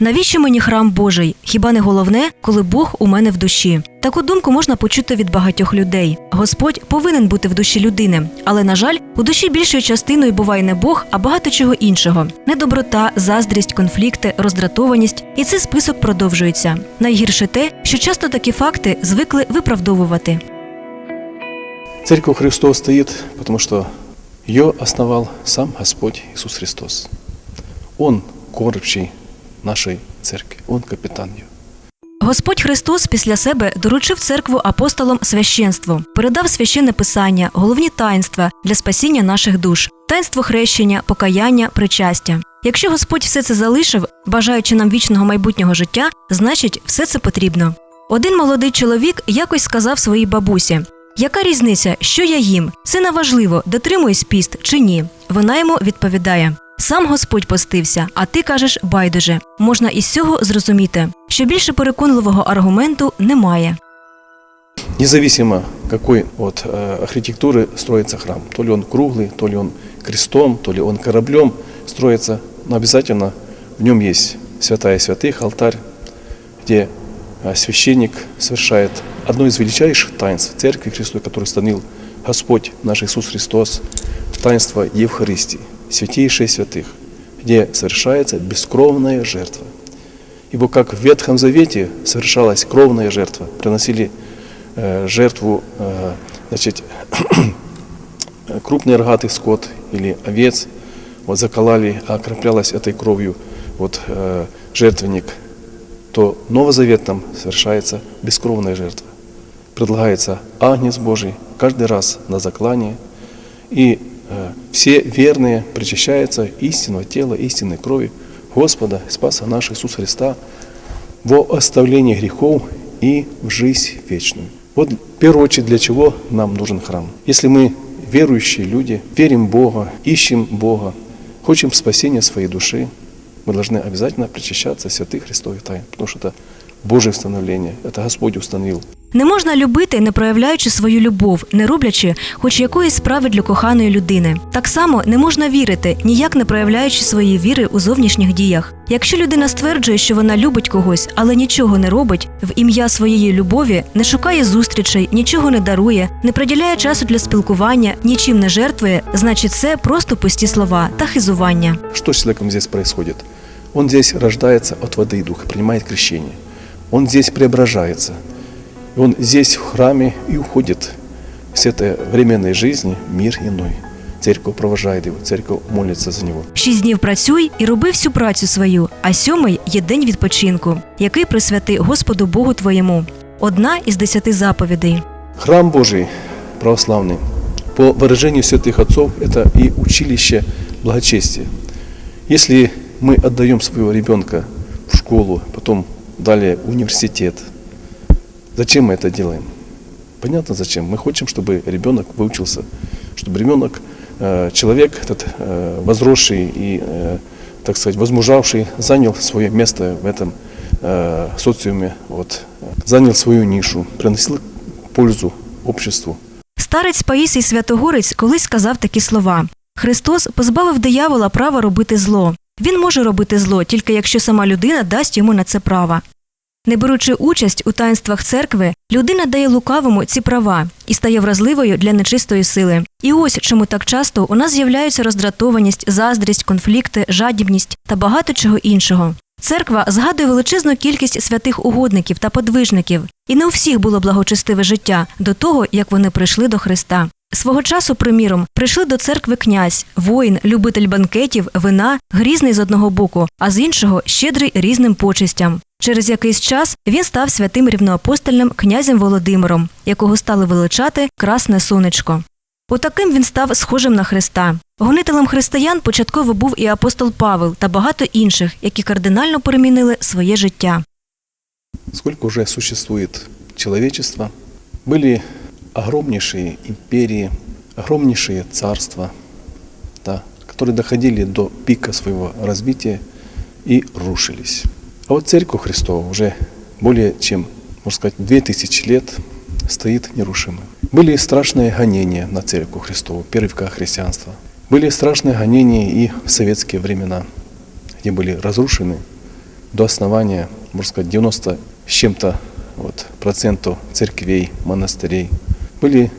Навіщо мені храм Божий? Хіба не головне, коли Бог у мене в душі? Таку думку можна почути від багатьох людей. Господь повинен бути в душі людини, але на жаль, у душі більшою частиною буває не Бог, а багато чого іншого: недоброта, заздрість, конфлікти, роздратованість. І цей список продовжується. Найгірше те, що часто такі факти звикли виправдовувати. Церковь Христова стоит, потому что ее основал сам Господь Иисус Христос. Он кормчий нашей церкви, Он капитан ее. Господь Христос після себе доручив церкву апостолам священству, передав священне писання, головні таїнства для спасіння наших душ, таїнство хрещення, покаяння, причастя. Якщо Господь все це залишив, бажаючи нам вічного майбутнього життя, значить, все це потрібно. Один молодий чоловік якось сказав своїй бабусі: яка різниця, що я їм? Це не важливо, дотримуюсь піст чи ні. Вона йому відповідає: Сам Господь постився, а ти кажеш байдуже. Можна із цього зрозуміти, що більше переконливого аргументу немає. Независимо, какой от э, архитектуры строится храм, то ли он круглый, то ли он крестом, то ли он кораблем строится, но обязательно в нем есть святая святых, алтарь, где э, священник совершает одно из величайших таинств Церкви Христовой, который установил Господь наш Иисус Христос, таинство Евхаристии, Святейшее святых, где совершается бескровная жертва. Ибо как в Ветхом Завете совершалась кровная жертва, приносили э, жертву э, значит, крупный рогатый скот или овец, вот заколали, а окроплялась этой кровью вот, э, жертвенник, то новозаветном совершается бескровная жертва. Предлагается Агнец Божий каждый раз на заклание, и все верные причащаются истинного тела, истинной крови Господа, Спаса нашего Иисуса Христа во оставлении грехов и в жизнь вечную. Вот в первую очередь для чего нам нужен храм. Если мы верующие люди, верим в Бога, ищем Бога, хотим спасения своей души, мы должны обязательно причащаться святых Христовых тайн, потому что это Божье установление, это Господь установил. Не можна любити, не проявляючи свою любов, не роблячи хоч якоїсь справи для коханої людини. Так само не можна вірити, ніяк не проявляючи своєї віри у зовнішніх діях. Якщо людина стверджує, що вона любить когось, але нічого не робить, в ім'я своєї любові не шукає зустрічей, нічого не дарує, не приділяє часу для спілкування, нічим не жертвує, значить це просто пусті слова та хизування. Что с человеком здесь происходит? Он здесь рождается от воды и духа, принимает крещение. Он здесь преображается. И он здесь в храме и уходит с этой временной жизни в мир иной. Церковь провожает его, церковь молится за него. Шість днів працюй і роби всю працю свою, а сьомий є день відпочинку, який присвяти Господу Богу твоєму. Одна із десяти заповідей. Храм Божий православный, по выражению святых отцов, это и училище благочестия. Если мы отдаем своего ребенка в школу, потом далее в университет, зачем мы это делаем? Понятно зачем. Мы хотим, чтобы ребенок выучился, чтобы ребенок, э, человек этот э, возросший и, э, так сказать, возмужавший, занял свое место в этом э, социуме, вот, занял свою нишу, приносил пользу обществу. Старець Паїсій Святогорець колись сказав такі слова: Христос позбавив диявола права робити зло. Він може робити зло, тільки якщо сама людина дасть йому на це права. Не беручи участь у таїнствах церкви, людина дає лукавому ці права і стає вразливою для нечистої сили. І ось чому так часто у нас з'являються роздратованість, заздрість, конфлікти, жадібність та багато чого іншого. Церква згадує величезну кількість святих угодників та подвижників, і не у всіх було благочестиве життя до того, як вони прийшли до Христа. Свого часу, приміром, прийшли до церкви князь, воїн, любитель банкетів, вина, грізний з одного боку, а з іншого щедрий різним почестям. Через якийсь час він став святим рівноапостольним князем Володимиром, якого стали величати Красне Сонечко. Отаким він став схожим на Христа. Гонителем християн початково був і апостол Павел та багато інших, які кардинально перемінили своє життя. Сколько уже существует человечество, были огромнейшие империи, огромнейшие царства, да, которые доходили до пика своего развития и рушились. А вот Церковь Христова уже более чем, можно сказать, 2000 лет стоит нерушимо. Были страшные гонения на Церковь Христову веках христианства. Были страшные гонения и в советские времена, где были разрушены до основания, можно сказать, 90 с чем-то вот, процентов церквей, монастырей. Были,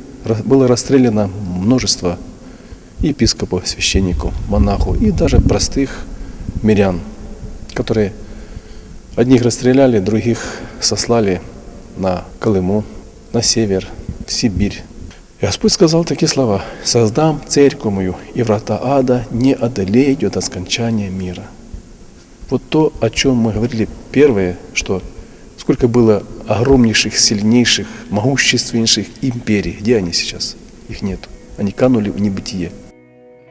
было расстреляно множество епископов, священников, монахов и даже простых мирян, которые одних расстреляли, других сослали на Колыму, на север, в Сибирь. И Господь сказал такие слова. «Создам церковь мою, и врата ада не одолеют до скончания мира». Вот то, о чем мы говорили первое, что сколько было огромнейших, сильнейших, могущественнейших империй. Где они сейчас? Их нет. Они канули в небытие.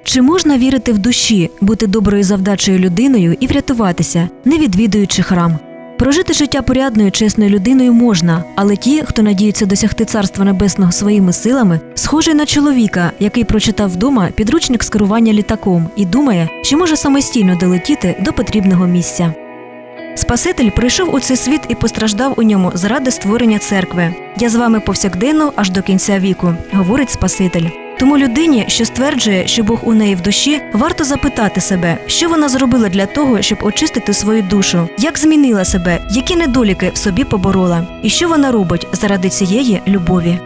Чи можна вірити в душі, бути доброю завдачою людиною і врятуватися, не відвідуючи храм? Прожити життя порядною, чесною людиною можна, але ті, хто надіються досягти царства небесного своїми силами, схожий на чоловіка, який прочитав вдома підручник з керування літаком і думає, що може самостійно долетіти до потрібного місця. Спаситель прийшов у цей світ і постраждав у ньому заради створення церкви. Я з вами повсякденно аж до кінця віку, говорить Спаситель. Тому людині, що стверджує, що Бог у неї в душі, варто запитати себе, що вона зробила для того, щоб очистити свою душу, як змінила себе, які недоліки в собі поборола, і що вона робить заради цієї любові.